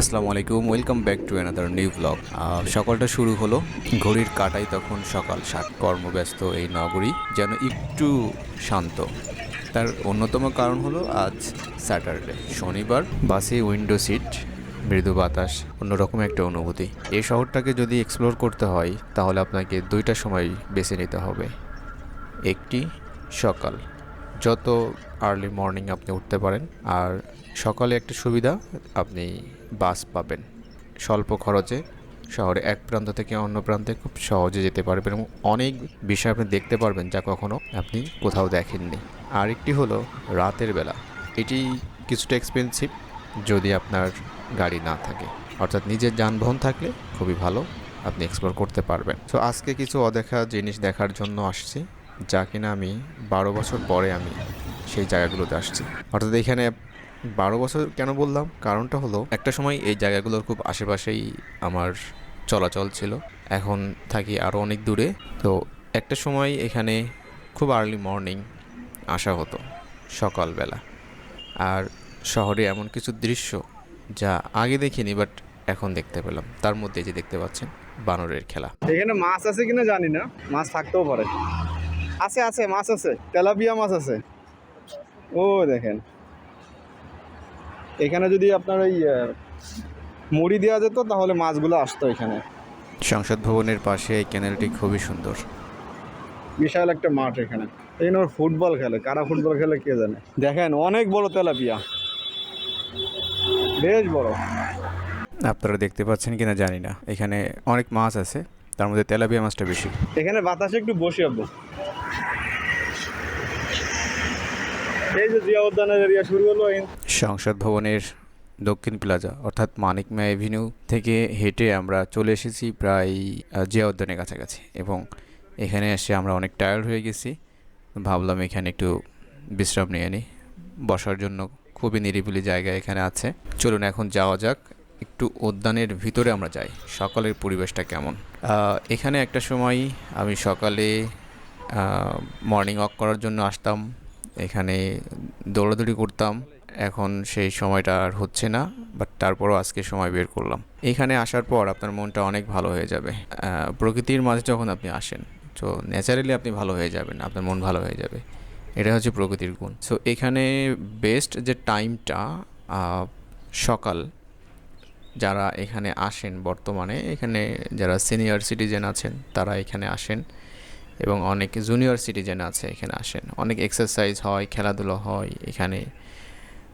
আসসালামু আলাইকুম, welcome back to another new blog সকালটা শুরু হলো, ঘড়ির কাটাই তখন সকাল সাত, কর্মব্যস্ত এই নগরী যেন একটু শান্ত। তার অন্যতম কারণ হলো আজ স্যাটারডে শনিবার, বাসে উইন্ডো সিট মৃদু বাতাস, অন্যরকম একটা অনুভূতি। এই শহরটাকে যদি এক্সপ্লোর করতে হয়, তাহলে আপনাকে দুইটা সময় বেছে নিতে হবে। একটি সকাল। যত আর্লি মর্নিং আপনি উঠতে পারেন, আর সকালে একটা সুবিধা, আপনি বাস পাবেন। স্বল্প খরচে শহরে এক প্রান্ত থেকে অন্য প্রান্তে খুব সহজে যেতে পারবেন এবং অনেক বিষয় আপনি দেখতে পারবেন যা কখনো আপনি কোথাও দেখেননি। আরেকটি হলো রাতের বেলা। এটি কিছুটা এক্সপেন্সিভ যদি আপনার গাড়ি না থাকে। অর্থাৎ নিজের যানবাহন থাকলে খুবই ভালো, আপনি এক্সপ্লোর করতে পারবেন। তো আজকে কিছু অদেখা জিনিস দেখার জন্য আসছি। যা কিনা আমি বারো বছর পরে আমি সেই জায়গাগুলোতে আসছি। অর্থাৎ এখানে বারো বছর কেন বললাম? কারণটা হলো একটা সময় এই জায়গাগুলোর খুব আশেপাশেই আমার চলাচল ছিল। এখন থাকি আরও অনেক দূরে। তো একটা সময় এখানে খুব আর্লি মর্নিং আসা হতো, সকালবেলা। আর শহরে এমন কিছু দৃশ্য যা আগে দেখিনি বাট এখন দেখতে পেলাম। তার মধ্যে যে দেখতে পাচ্ছেন বানরের খেলা। এখানে মাছ আছে কিনা জানি না, মাছ থাকতেও পারে। আছে আছে মাছ আছে তেলাপিয়া মাছ আছে। ও দেখেন। এখানে যদি আপনার ওই মুড়ি দেওয়া যেত তাহলে মাছগুলো আসতো এখানে। সংসদ ভবনের পাশে এই ক্যানেলটি খুবই সুন্দর। বিশাল একটা মাঠ এখানে। এখানে ওর ফুটবল খেলে। কারা ফুটবল খেলে কে জানে? দেখেন অনেক বড় তেলাপিয়া। বেশ বড়। আপনারা দেখতে পাচ্ছেন কিনা জানি না। এখানে অনেক মাছ আছে। তার মধ্যে তেলাপিয়া মাছটা বেশি। এখানে বাতাসে একটু বসে যাব এই যে জিয়া উদ্যানের এরিয়া শুরু হলো সংসদ ভবনের দক্ষিণ প্লাজা অর্থাৎ মানিক মা এভিনিউ থেকে হেঁটে আমরা চলে এসেছি প্রায় জিয়া উদ্যানের কাছাকাছি এবং এখানে এসে আমরা অনেক টায়ার্ড হয়ে গেছি। ভাবলাম এখানে একটু বিশ্রাম নিয়ে নিই বসার জন্য খুবই নিরিবিলি জায়গা এখানে আছে। চলুন এখন যাওয়া যাক। একটু উদ্যানের ভিতরে আমরা যাই। সকালের পরিবেশটা কেমন? এখানে একটা সময় আমি সকালে মর্নিং ওয়াক করার জন্য আসতাম। এখানে দৌড়াদৌড়ি করতাম। এখন সেই সময়টা আর হচ্ছে না বাট তারপরও আজকে সময় বের করলাম। এখানে আসার পর আপনার মনটা অনেক ভালো হয়ে যাবে। প্রকৃতির মাঝে যখন আপনি আসেন, তো ন্যাচারালি আপনি ভালো হয়ে যাবেন, আপনার মন ভালো হয়ে যাবে। এটা হচ্ছে প্রকৃতির গুণ। সো এখানে বেস্ট যে টাইমটা সকাল যারা এখানে আসেন বর্তমানে, এখানে যারা সিনিয়র সিটিজেন আছেন, তারা এখানে আসেন এবং অনেক জুনিয়র সিটিজেন আছে এখানে আসেন। অনেক এক্সারসাইজ হয়, খেলাধুলো হয় এখানে।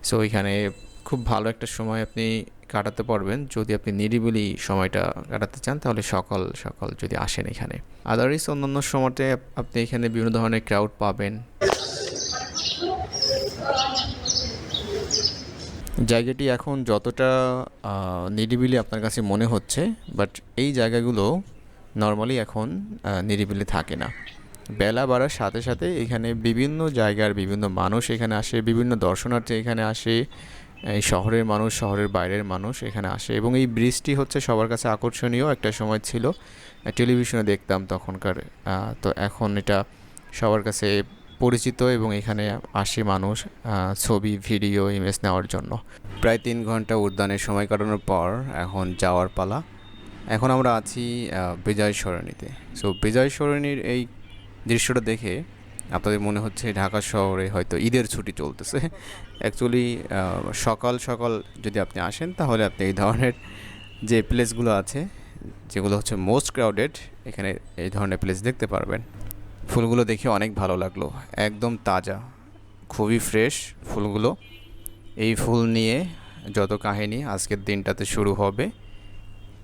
সো এখানে খুব ভালো একটা সময় আপনি কাটাতে পারবেন। যদি আপনি নিরিবিলি সময়টা কাটাতে চান, তাহলে সকাল সকাল যদি আসেন এখানে। আদারওয়াইজ অন্যান্য সময়তে আপনি এখানে বিভিন্ন ধরনের ক্রাউড পাবেন। জায়গাটি এখন যতটা নিরিবিলি আপনার কাছে মনে হচ্ছে বাট এই জায়গাগুলো নর্মালি এখন নিরিবিলি থাকে না। বেলা বাড়ার সাথে সাথে এখানে বিভিন্ন জায়গার বিভিন্ন মানুষ এখানে আসে, বিভিন্ন দর্শনার্থী এখানে আসে, এই শহরের মানুষ, শহরের বাইরের মানুষ এখানে আসে এবং এই ব্রিজটি হচ্ছে সবার কাছে আকর্ষণীয়। একটা সময় ছিল টেলিভিশনে দেখতাম তখনকার তো এখন এটা সবার কাছে পরিচিত এবং এখানে আসে মানুষ ছবি, ভিডিও ইমেজ নেওয়ার জন্য। প্রায় তিন ঘণ্টা উদ্যানের সময় কাটানোর পর এখন যাওয়ার পালা। এখন আমরা আছি বিজয় সরণিতে। সো বিজয় সরণির এই দৃশ্যটা দেখে আপনাদের মনে হচ্ছে ঢাকা শহরে হয়তো ঈদের ছুটি চলতেছে। অ্যাকচুয়ালি সকাল সকাল যদি আপনি আসেন, তাহলে আপনি এই ধরনের যে প্লেসগুলো আছে, যেগুলো হচ্ছে মোস্ট ক্রাউডেড এখানে এই ধরনের প্লেস দেখতে পারবেন। ফুলগুলো দেখে অনেক ভালো লাগল। একদম তাজা, খুবই ফ্রেশ ফুলগুলো। এই ফুল নিয়ে যত কাহিনী আজকের দিনটাতে শুরু হবে,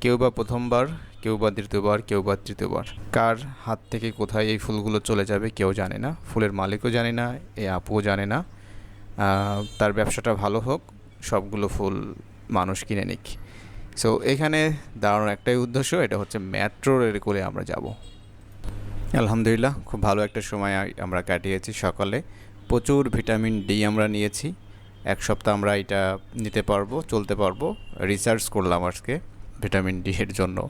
কেউ বা প্রথমবার, কেউ বা দ্বিতীয়বার, কেউ বা তৃতীয়বার। কার হাত থেকে কোথায় এই ফুলগুলো চলে যাবে কেউ জানে না, ফুলের মালিকও জানে না এই আপুও জানে না। তার ব্যবসাটা ভালো হোক, সবগুলো ফুল মানুষ কিনে নিক। সো এখানে দাঁড়ানোর একটাই উদ্দেশ্য, এটা হচ্ছে মেট্রো রেল করে আমরা যাব। আলহামদুলিল্লাহ, খুব ভালো একটা সময় আমরা কাটিয়েছি সকালে। প্রচুর ভিটামিন ডি আমরা নিয়েছি। এক সপ্তাহ আমরা এটা নিতে পারব, চলতে পারব। রিসার্চ করলাম আজকে ভিটামিন ডি এর জন্য।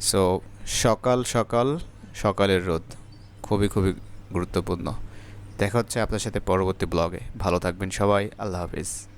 সো সকাল সকাল, সকালের রোদ খুবই খুবই গুরুত্বপূর্ণ। দেখা হচ্ছে আপনার সাথে পরবর্তী ব্লগে ভালো থাকবেন সবাই, আল্লাহ হাফিজ।